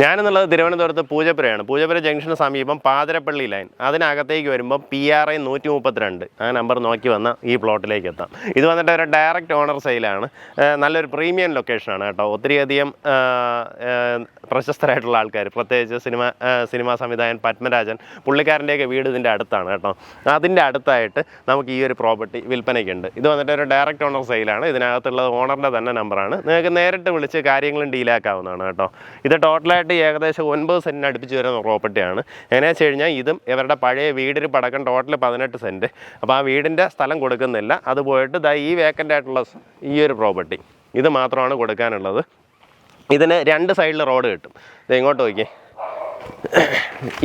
ഞാനെന്നുള്ളത് തിരുവനന്തപുരത്ത് പൂജപ്പുരയാണ്. പൂജപ്പുര ജംഗ്ഷന് സമീപം പാതിരപ്പള്ളി ലൈൻ. അതിനകത്തേക്ക് വരുമ്പോൾ പി ആർ ഐ നൂറ്റി മുപ്പത്തിരണ്ട് ആ നമ്പർ നോക്കി വന്ന ഈ പ്ലോട്ടിലേക്ക് എത്താം. ഇത് വന്നിട്ട് ഒരു ഡയറക്റ്റ് ഓണർ സെയിലാണ്. നല്ലൊരു പ്രീമിയം ലൊക്കേഷനാണ് കേട്ടോ. ഒത്തിരിയധികം പ്രശസ്തരായിട്ടുള്ള ആൾക്കാർ പ്രത്യേകിച്ച് സിനിമ സിനിമാ സംവിധായകൻ പത്മരാജൻ പുള്ളിക്കാരന്റെയൊക്കെ വീട് ഇതിന്റെ അടുത്താണ് കേട്ടോ. അതിന്റെ അടുത്തായിട്ട് നമുക്ക് ഈ ഒരു പ്രോപ്പർട്ടി വിൽപ്പനയ്ക്കുണ്ട്. ഇത് വന്നിട്ട് ഒരു ഡയറക്റ്റ് ഓണർ സെയിലാണ്. ഇതിനകത്തുള്ളത് ഓണറിന്റെ തന്നെ നമ്പറാണ്. നിങ്ങൾക്ക് നേരിട്ട് വിളിച്ച് കാര്യങ്ങളും ഡീലാക്കാവുന്നതാണ് കേട്ടോ. ഇത് ടോട്ടലായിട്ട് ഏകദേശം ഒൻപത് സെന്റിന് അടുപ്പിച്ച് വരുന്ന പ്രോപ്പർട്ടിയാണ്. എങ്ങനെയാണെന്ന് വെച്ച് കഴിഞ്ഞാൽ ഇതും ഇവരുടെ പഴയ വീടിന് പടക്കം ടോട്ടൽ പതിനെട്ട് സെന്റ് അപ്പോൾ ആ വീടിന്റെ സ്ഥലം കൊടുക്കുന്നില്ല. അത് പോയിട്ട് ദാ ഈ വേക്കന്റ് ആയിട്ടുള്ള ഈ ഒരു പ്രോപ്പർട്ടി. ഇത് മാത്രമാണ് കൊടുക്കാനുള്ളത്. ഇതിന് രണ്ട് സൈഡിൽ റോഡ് കിട്ടും. ഇത് ഇങ്ങോട്ട് നോക്കിയേ.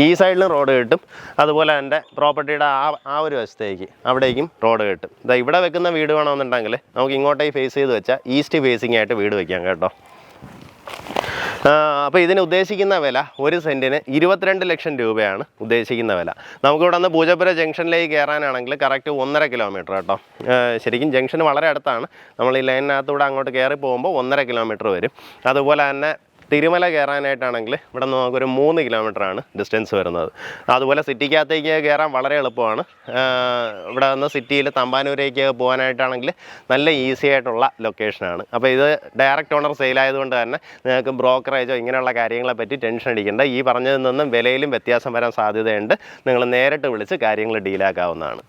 ഈ സൈഡിലും റോഡ് കിട്ടും. അതുപോലെ എന്റെ പ്രോപ്പർട്ടിയുടെ ആ ആ ഒരു വശത്തേക്ക് അവിടേക്കും റോഡ് കിട്ടും. ഇതാ ഇവിടെ വെക്കുന്ന വീട് വേണമെന്നുണ്ടെങ്കിൽ നമുക്ക് ഇങ്ങോട്ടേക്ക് ഫേസ് ചെയ്ത് വെച്ചാൽ ഈസ്റ്റ് ഫേസിംഗ് ആയിട്ട് വീട് വെക്കാം കേട്ടോ. അപ്പോൾ ഇതിന് ഉദ്ദേശിക്കുന്ന വില ഒരു സെന്റിന് ഇരുപത്തിരണ്ട് ലക്ഷം രൂപയാണ് ഉദ്ദേശിക്കുന്ന വില. നമുക്കിവിടെ നിന്ന് പൂജപ്പുര ജംഗ്ഷനിലേക്ക് കയറാനാണെങ്കിൽ കറക്റ്റ് ഒന്നര കിലോമീറ്റർ കേട്ടോ. ശരിക്കും ജംഗ്ഷൻ വളരെ അടുത്താണ്. നമ്മൾ ഈ ലൈനിനകത്തൂടെ അങ്ങോട്ട് കയറി പോകുമ്പോൾ ഒന്നര കിലോമീറ്റർ വരും. അതുപോലെ തന്നെ തിരുമല കയറാനായിട്ടാണെങ്കിൽ ഇവിടെ നിന്ന് നമുക്കൊരു മൂന്ന് കിലോമീറ്ററാണ് ഡിസ്റ്റൻസ് വരുന്നത്. അതുപോലെ സിറ്റിക്കകത്തേക്ക് കയറാൻ വളരെ എളുപ്പമാണ്. ഇവിടെ നിന്ന് സിറ്റിയിൽ തമ്പാനൂരേക്ക് പോകാനായിട്ടാണെങ്കിൽ നല്ല ഈസി ആയിട്ടുള്ള ലൊക്കേഷനാണ് അപ്പോൾ ഇത് ഡയറക്റ്റ് ഓണർ സെയിലായതുകൊണ്ട് തന്നെ നിങ്ങൾക്ക് ബ്രോക്കറേജോ ഇങ്ങനെയുള്ള കാര്യങ്ങളെ പറ്റി ടെൻഷൻ അടിക്കേണ്ട. ഈ പറഞ്ഞതിൽ നിന്നും വിലയിലും വ്യത്യാസം വരാൻ സാധ്യതയുണ്ട്. നിങ്ങൾ നേരിട്ട് വിളിച്ച് കാര്യങ്ങൾ ഡീലാക്കാവുന്നതാണ്